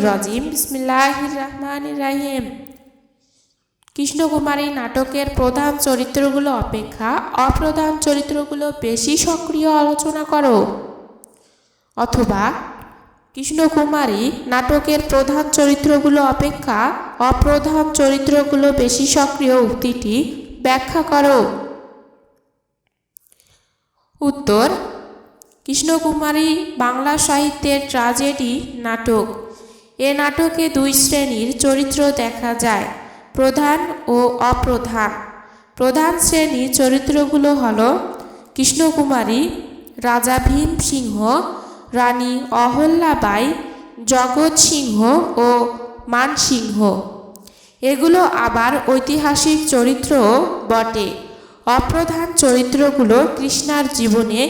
রাজিম। বিসমিল্লাহির কৃষ্ণকুমারী নাটকের প্রধান চরিত্রগুলো অপেক্ষা, অপ্রধান চরিত্রগুলো বেশি সক্রিয় আলোচনা করো। অথবা কৃষ্ণকুমারী নাটকের প্রধান চরিত্রগুলো অপেক্ষা, অপ্রধান চরিত্রগুলো বেশি সক্রিয় উক্তিটি ব্যাখ্যা করো। উত্তর কৃষ্ণকুমারী বাংলা সাহিত্যের ট্রাজেডি নাটক। এ নাটকে দুই শ্রেণির চরিত্র দেখা যায়, প্রধান ও অপ্রধান। প্রধান শ্রেণির চরিত্রগুলো হল কৃষ্ণকুমারী, রাজা ভীম সিংহ রানী অহল্যাবাই, জগৎ সিংহ ও মানসিংহ। এগুলো আবার ঐতিহাসিক চরিত্রও বটে। অপ্রধান চরিত্রগুলো কৃষ্ণার জীবনে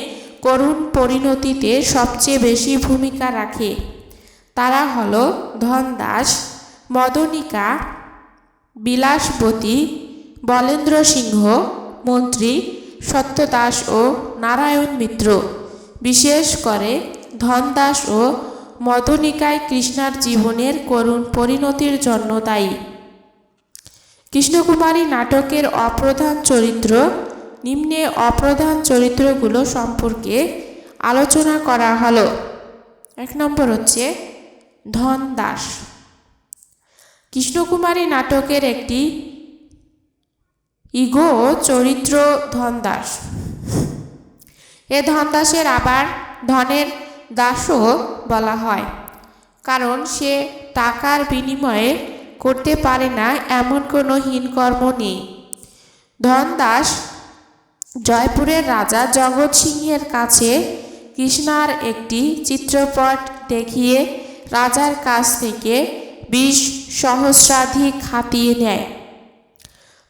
করুণ পরিণতিতে সবচেয়ে বেশি ভূমিকা রাখে। তারা হল ধনদাস মদনিকা, বিলাসবতী, বলেন্দ্র সিংহ, মন্ত্রী, সত্যদাস ও নারায়ণ মিত্র। বিশেষ করে ধনদাস ও মদনিকায় কৃষ্ণার জীবনের করুণ পরিণতির জন্য দায়ী। কৃষ্ণকুমারী নাটকের অপ্রধান চরিত্র নিম্নে অপ্রধান চরিত্রগুলো সম্পর্কে আলোচনা করা হলো। এক নম্বর হচ্ছে ধন দাস। কৃষ্ণকুমারী নাটকের একটি ইগো চরিত্র ধনদাস এ ধনদাসের আবার ধনের দাসও বলা হয়, কারণ সে টাকার বিনিময়ে করতে পারে না, এমন কোনো হীনকর্ম নেই। ধনদাস জয়পুরের রাজা জগৎ সিংহের কাছে কৃষ্ণার একটি চিত্রপট দেখিয়ে রাজার কাছ থেকে বিশ সহস্রাধিক হাতিয়ে নেয়।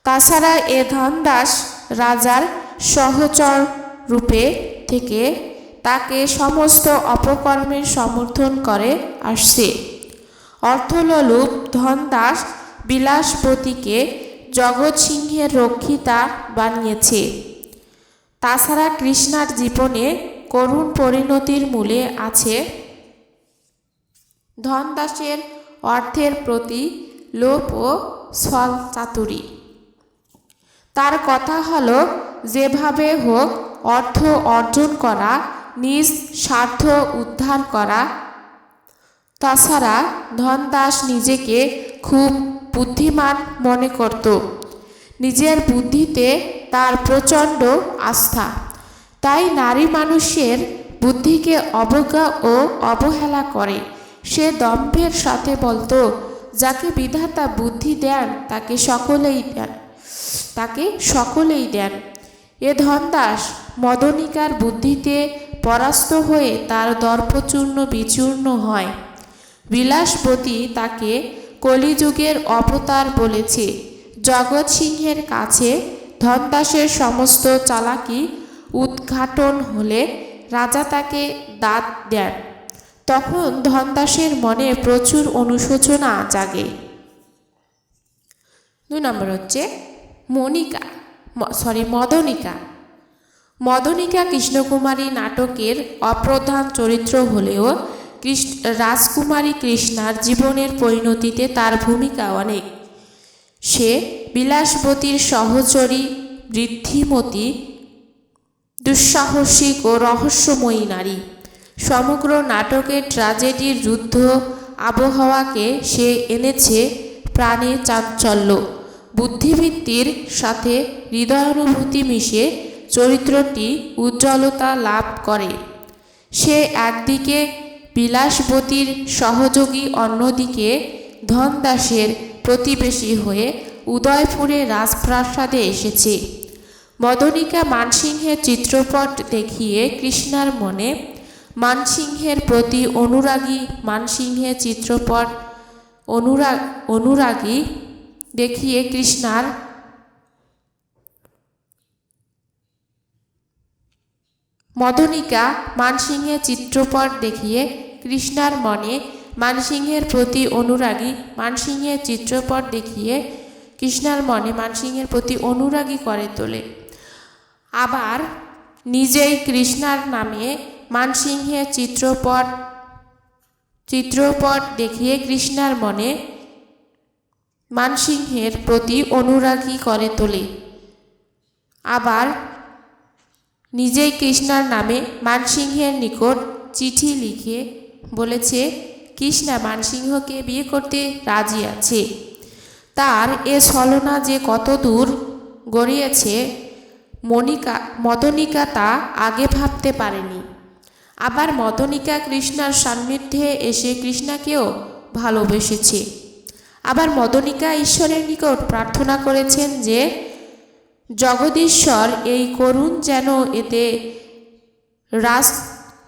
তাছাড়া এ ধনদাস রাজার সহচর রূপে থেকে তাকে সমস্ত অপকর্মের সমর্থন করে আসছে। অর্থলোলুপ ধনদাস বিলাসপতিকে জগৎ সিংহের রক্ষিতা বানিয়েছে। তাছাড়া কৃষ্ণার জীবনে করুণ পরিণতির মূলে আছে ধনদাসের অর্থের প্রতি লোভ ও ছল চাতুরি। তার কথা হল, যেভাবে হোক অর্থ অর্জন করা, নিজ স্বার্থ উদ্ধার করা। তাছাড়া ধনদাস নিজেকে খুব বুদ্ধিমান মনে করত। নিজের বুদ্ধিতে তার প্রচণ্ড আস্থা। তাই নারী মানুষের বুদ্ধিকে অবজ্ঞা ও অবহেলা করে। সে দম্ভের সাথে বলতো, যাকে বিধাতা বুদ্ধি দেন, তাকে সকলেই দেন, তাকে সকলেই দেন। এ ধনদাস মদনিকার বুদ্ধিতে পরাস্ত হয়ে তার দর্পচূর্ণ বিচূর্ণ হয়। বিলাসপতি তাকে কলিযুগের অবতার বলেছে। জগৎ সিংহের কাছে ধনদাসের সমস্ত চালাকি উদ্ঘাটন হলে রাজা তাকে দাঁত দেন। তখন ধনদাসের মনে প্রচুর অনুশোচনা জাগে। দুই নম্বর হচ্ছে মনিকা সরি মদনিকা। মদনিকা কৃষ্ণকুমারী নাটকের অপ্রধান চরিত্র হলেও কৃষ্ণ, রাজকুমারী কৃষ্ণার জীবনের পরিণতিতে তার ভূমিকা অনেক। সে বিলাসবতীর সহচরী বৃদ্ধিমতী, দুঃসাহসিক ও রহস্যময়ী নারী। সমগ্র নাটকের ট্রাজেডির যুদ্ধ আবহাওয়াকে সে এনেছে প্রাণে চাঞ্চল্য। বুদ্ধিবৃত্তির সাথে হৃদয়ানুভূতি মিশে চরিত্রটি উজ্জ্বলতা লাভ করে। সে একদিকে বিলাসবতীর সহযোগী, অন্যদিকে ধনদাসের প্রতিবেশী হয়ে উদয়পুরে রাজপ্রাসাদে এসেছে। মদনিকা মানসিংহের চিত্রপট দেখিয়ে কৃষ্ণার মনে মানসিংহের প্রতি অনুরাগী মানসিংহের চিত্রপট অনুরাগ অনুরাগী দেখিয়ে কৃষ্ণার মদনিকা মানসিংহের চিত্রপট দেখিয়ে কৃষ্ণার মনে মানসিংহের প্রতি অনুরাগী মানসিংহের চিত্রপট দেখিয়ে কৃষ্ণার মনে মানসিংহের প্রতি অনুরাগী করে তোলে। আবার নিজেই কৃষ্ণার নামে মানসিংহের চিত্রপট চিত্রপট দেখিয়ে কৃষ্ণার মনে মানসিংহের প্রতি অনুরাগী করে তোলে। আবার নিজেই কৃষ্ণার নামে মানসিংহের নিকট চিঠি লিখে বলেছে, কৃষ্ণা, মানসিংহকে বিয়ে করতে রাজি আছে। তার এ ছলনা যে কত দূর গড়িয়েছে মনিকা মদনিকা তা আগে ভাবতে পারেনি। আবার মদনিকা কৃষ্ণার সান্নিধ্যে এসে কৃষ্ণাকেও ভালোবেসেছে। আবার মদনিকা ঈশ্বরের নিকট প্রার্থনা করেছেন যে, জগদীশ্বর, এই করুণ যেন এতে রাজ,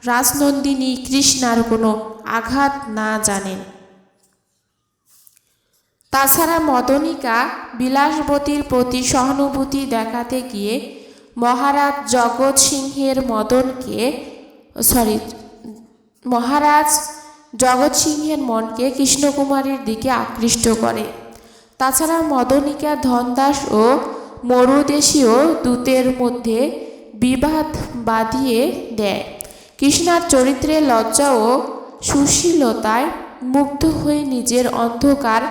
রাজনন্দিনী কৃষ্ণার কোনো আঘাত না জানেন। তাছাড়া মদনিকা বিলাসবতীর প্রতি সহানুভূতি দেখাতে গিয়ে মহারাজ জগৎ সিংহের মদনকে সরি মহারাজ জগৎ সিংহের মনকে কৃষ্ণকুমারীর দিকে আকৃষ্ট করে। তাছাড়া মদনিকা ধনদাস ও মরুদেশীয় দূতের মধ্যে বিবাদ বাঁধিয়ে দেয়। কৃষ্ণার চরিত্রে লজ্জা ও সুশীলতায় মুগ্ধ হয়ে নিজের অন্ধকার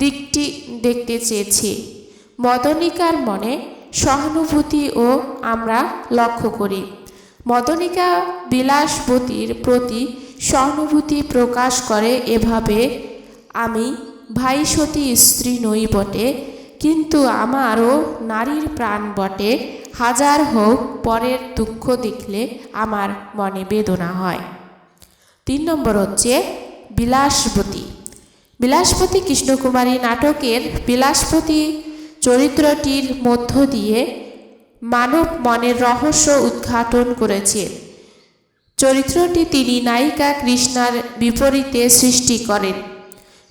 দিকটি দেখতে চেয়েছি। মদনিকার মনে সহানুভূতি ও আমরা লক্ষ্য করি। মদনিকা বিলাসবতীর প্রতি সহানুভূতি প্রকাশ করে এভাবে, আমি ভাই সতী স্ত্রী নই বটে, কিন্তু আমারও নারীর প্রাণ বটে, হাজার হোক পরের দুঃখ দেখলে আমার মনে বেদনা হয়। তিন নম্বর হচ্ছে বিলাসবতী। বিলাসপতি কৃষ্ণকুমারী নাটকের বিলাসপতি চরিত্রটির মধ্য দিয়ে মানব মনের রহস্য উদ্ঘাটন করেছেন চরিত্রটি তিনি নায়িকা কৃষ্ণার বিপরীতে সৃষ্টি করেন।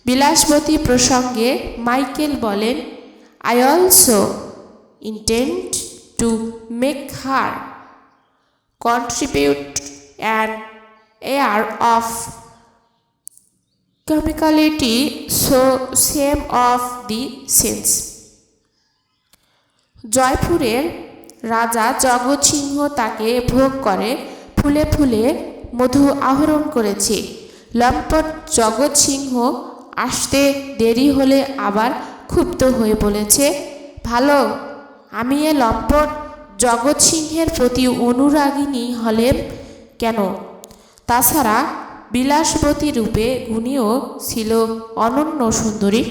বিলাসবতী প্রসঙ্গে মাইকেল বলেন I also intent to make her contribute an air of comicality so same of the sense জয়পুরের রাজা জগৎ সিংহ তাকে ভোগ করে, ফুলে ফুলে মধু আহরণ করেছে। লম্পট জগৎ সিংহ আসতে দেরি হলে আবার ক্ষুব্ধ হয়ে বলেছে, ভালো, আমি এ লম্পট জগৎ সিংহের প্রতি অনুরাগিনী হলেম কেন? তাছাড়া বিলাসবতী রূপে গুণীও ছিল অনন্য সুন্দরী।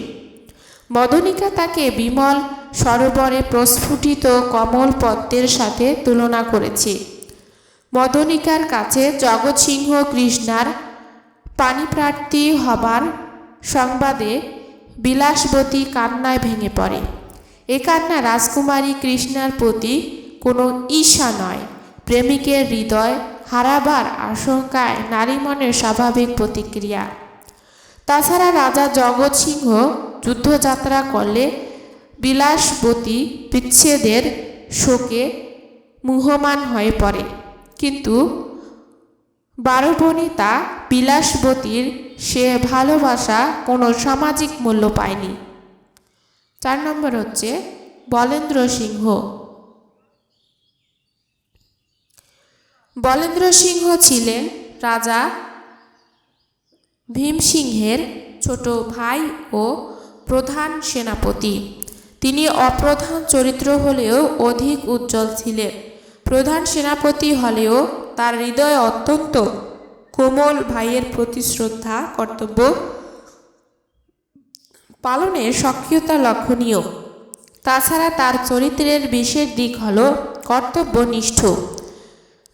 মদনিকা তাকে বিমল, সরোবরে প্রস্ফুটিত কমল পদ্মের সাথে তুলনা করেছে। মদনিকার কাছে জগৎসিংহ কৃষ্ণার পানিপ্রার্থী হবার সংবাদে বিলাসবতী কান্নায় ভেঙে পড়ে। এ কান্না রাজকুমারী কৃষ্ণার প্রতি কোনো ঈর্ষা নয়, প্রেমিকের হৃদয় হারাবার আশঙ্কায় নারী মনের স্বাভাবিক প্রতিক্রিয়া। তাছাড়া রাজা জগৎ সিংহ যুদ্ধযাত্রা করলে বিলাসবতী বিচ্ছেদের শোকে মুহমান হয়ে পড়ে। কিন্তু বারবণিতা বিলাসবতীর সে ভালোবাসা কোনো সামাজিক মূল্য পায়নি। চার নম্বর হচ্ছে বলেন্দ্র সিংহ। বলেন্দ্র সিংহ ছিলেন রাজা ভীমসিংহের ছোট ভাই ও প্রধান সেনাপতি। তিনি অপ্রধান চরিত্র হলেও অধিক উজ্জ্বল ছিলেন। প্রধান সেনাপতি হলেও তার হৃদয় অত্যন্ত কোমল ভাইয়ের প্রতি শ্রদ্ধা, কর্তব্য পালনে সক্রিয়তা লক্ষণীয়। তাছাড়া তার চরিত্রের বিশেষ দিক হল কর্তব্যনিষ্ঠ।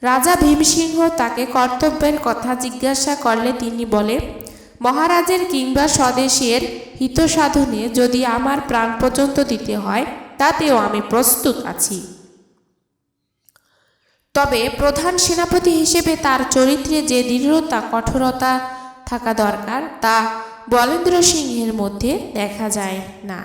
রাজা ভীমসিংহ তাকে কর্তব্যের কথা জিজ্ঞাসা করলে তিনি বলে, মহারাজের কিংবা স্বদেশের হিতসাধনে যদি আমার প্রাণ পর্যন্ত দিতে হয়, তাতেও আমি প্রস্তুত আছি। তবে প্রধান সেনাপতি হিসেবে তার চরিত্রে যে দৃঢ়তা, কঠোরতা থাকা দরকার, তা বলেন্দ্র সিংহের মধ্যে দেখা যায় না।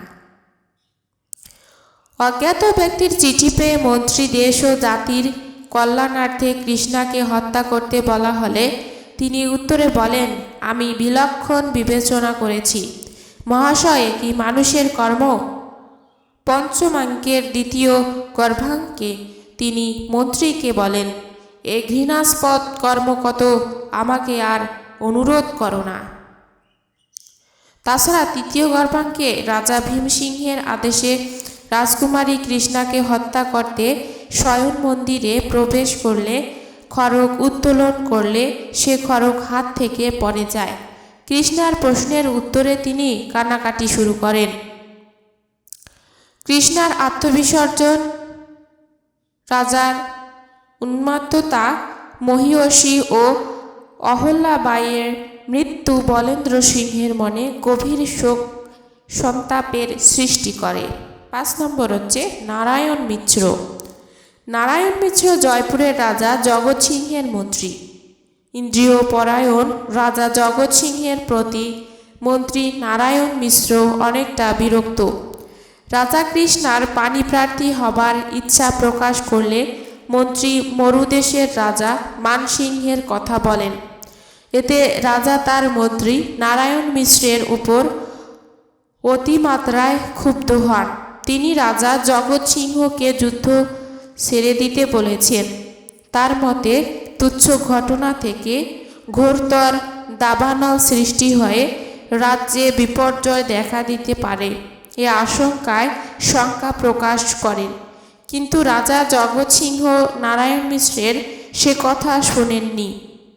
অজ্ঞাত ব্যক্তির চিঠি পেয়ে মন্ত্রী দেশ ও জাতির কল্যাণার্থে কৃষ্ণাকে হত্যা করতে বলা হলে তিনি উত্তরে বলেন, আমি বিলক্ষণ বিবেচনা করেছি। মহাশয়, কি মানুষের কর্ম? পঞ্চমাঙ্কের দ্বিতীয় গর্ভাঙ্কে তিনি মন্ত্রীকে বলেন, এ ঘৃণাস্পদ কর্ম কত, আমাকে আর অনুরোধ করো না। তাছাড়া তৃতীয় গর্ভাঙ্কে রাজা ভীমসিংহের আদেশে রাজকুমারী কৃষ্ণাকে হত্যা করতে শয়ন মন্দিরে প্রবেশ করলে, খড়গ উত্তোলন করলে সে খড়গ হাত থেকে পড়ে যায়। কৃষ্ণার প্রশ্নের উত্তরে তিনি কান্নাকাটি শুরু করেন। কৃষ্ণার আত্মবিসর্জন, রাজার উন্মাত্ততা মহিষী ও অহল্যাবাইয়ের মৃত্যু বলেন্দ্র সিংহের মনে গভীর শোক সন্তাপের সৃষ্টি করে। পাঁচ নম্বর হচ্ছে নারায়ণ মিত্র। নারায়ণ মিত্র জয়পুরের রাজা জগৎ সিংহের মন্ত্রী। ইন্দ্রিয় পরায়ণ রাজা জগৎ সিংহের প্রতি মন্ত্রী নারায়ণ মিশ্র অনেকটা বিরক্ত। রাজা কৃষ্ণার পানিপ্রার্থী হবার ইচ্ছা প্রকাশ করলে মন্ত্রী মরুদেশের রাজা মানসিংহের কথা বলেন। এতে রাজা তার মন্ত্রী নারায়ণ মিশ্রের উপর অতিমাত্রায় ক্ষুব্ধ হন। তিনি রাজা জগৎ সিংহকে যুদ্ধ ছেড়ে দিতে বলেছেন। তার মতে, তুচ্ছ ঘটনা থেকে ঘোরতর দাবানল সৃষ্টি হয়ে রাজ্যে বিপর্যয় দেখা দিতে পারে এ আশঙ্কায় শঙ্কা প্রকাশ করেন। কিন্তু রাজা জগৎ সিংহ নারায়ণ মিশ্রের সে কথা শোনেননি।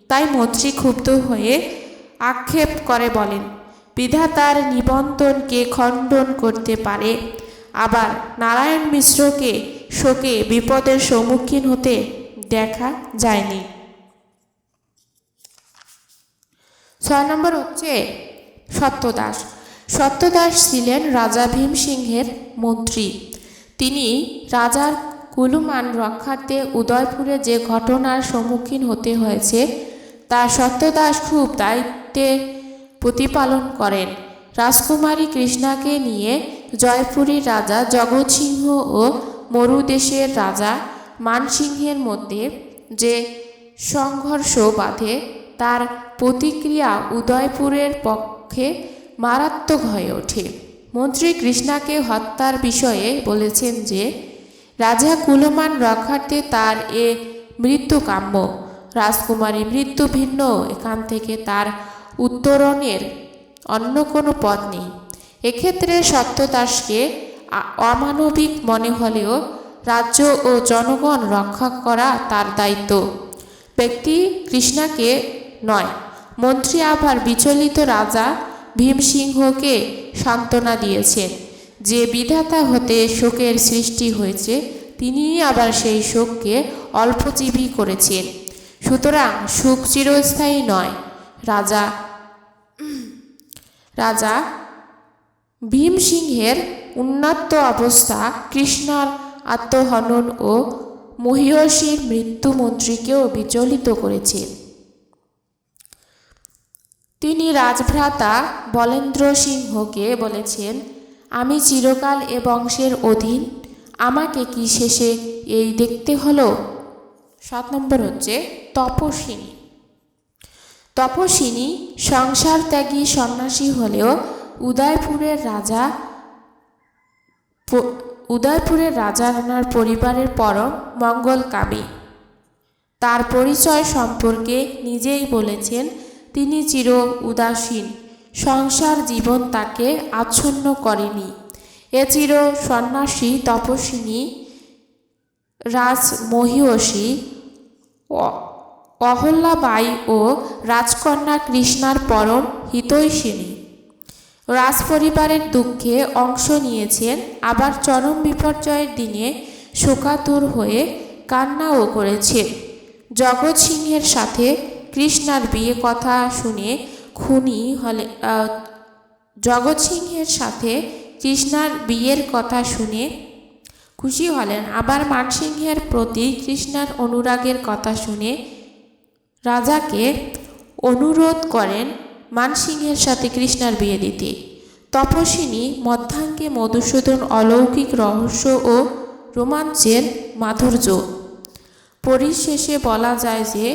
তাই মন্ত্রী ক্ষুব্ধ হয়ে আক্ষেপ করে বলেন, বিধাতার নিবন্ধনকে খণ্ডন করতে পারে আবার নারায়ণ মিশ্রকে শোকে বিপদের সম্মুখীন হতে দেখা যায়নি। ছয় নম্বর হচ্ছে সত্যদাস সত্যদাস ছিলেন রাজা ভীম সিংহের মন্ত্রী। তিনি রাজার কুলুমান রক্ষার্থে উদয়পুরে যে ঘটনার সম্মুখীন হতে হয়েছে, তা সত্যদাস খুব দায়িত্বে প্রতিপালন করেন। রাজকুমারী কৃষ্ণাকে নিয়ে জয়পুরীর রাজা জগৎসিংহ ও মরুদেশের রাজা মানসিংহের মধ্যে যে সংঘর্ষ বাঁধে, তার প্রতিক্রিয়া উদয়পুরের পক্ষে মারাত্মক হয়ে ওঠে। মন্ত্রী কৃষ্ণাকে হত্যার বিষয়ে বলেছেন যে, রাজা কুলমান রক্ষার্থে তার এ মৃত্যু কাম্য। রাজকুমারী মৃত্যু ভিন্ন। এখান থেকে তার উত্তরণের অন্য কোনো পথ নেই। এক্ষেত্রে সত্যদাসকে অমানবিক মনে হলেও রাজ্য ও জনগণ রক্ষা করা তার দায়িত্ব। ব্যক্তি কৃষ্ণাকে নয়, মন্ত্রী আবার বিচলিত রাজা ভীমসিংহকে সান্ত্বনা দিয়েছেন। যে বিধাতা হতে শোকের সৃষ্টি হয়েছে তিনি আবার সেই শোককে অল্পজীবী করেছেন। সুতরাং সুখ চিরস্থায়ী নয়। রাজা রাজা ভীমসিংহের উন্নত অবস্থা, কৃষ্ণার আত্মহনন ও মহিষীর মৃত্যু মন্ত্রীকেও বিচলিত করেছে। তিনি রাজভ্রাতা বলেন্দ্র সিংহকে বলেছেন, আমি চিরকাল এ বংশের অধীন, আমাকে কি শেষে এই দেখতে হলো? সাত নম্বর হচ্ছে তপস্বিনী। তপস্বিনী সংসার ত্যাগী সন্ন্যাসী হলেও উদয়পুরের রাজা উদয়পুরের রাজা রানার পরিবারের পরম মঙ্গলকামী তার পরিচয় সম্পর্কে নিজেই বলেছেন, তিনি চির উদাসীন, সংসার জীবন তাকে আচ্ছন্ন করেনি। এ চির সন্ন্যাসী, তপস্বিনী রাজ মহিষী অ- অহল্যাবাই ও রাজকন্যা কৃষ্ণার পরম হিতৈষিণী। রাজপরিবারের দুঃখে অংশ নিয়েছেন আবার চরম বিপর্যয়ের দিনে শোকাতুর হয়ে কান্নাও করেছে জগৎ সিংহের সাথে কৃষ্ণার বিয়ে কথা শুনে খুনি হলে জগৎ সিংহের সাথে কৃষ্ণার বিয়ের কথা শুনে খুশি হলেন। আবার মানসিংহের প্রতি কৃষ্ণার অনুরাগের কথা শুনে রাজাকে অনুরোধ করেন মানসিংহের সাথে কৃষ্ণার বিয়ে দিতে। তপস্বিনী মধ্যাঙ্গে মধুসূদন অলৌকিক রহস্য ও রোমাঞ্চের মাধুর্য। পরিশেষে বলা যায় যে,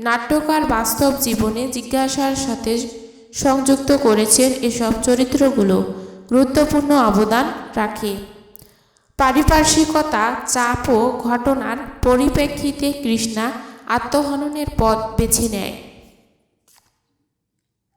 নাট্যকার বাস্তব জীবনে জিজ্ঞাসার সাথে সংযুক্ত করেছেন এসব চরিত্রগুলো। গুরুত্বপূর্ণ অবদান রাখে। পারিপার্শ্বিকতা, চাপ ও ঘটনার পরিপ্রেক্ষিতে কৃষ্ণা আত্মহননের পথ বেছে নেয়।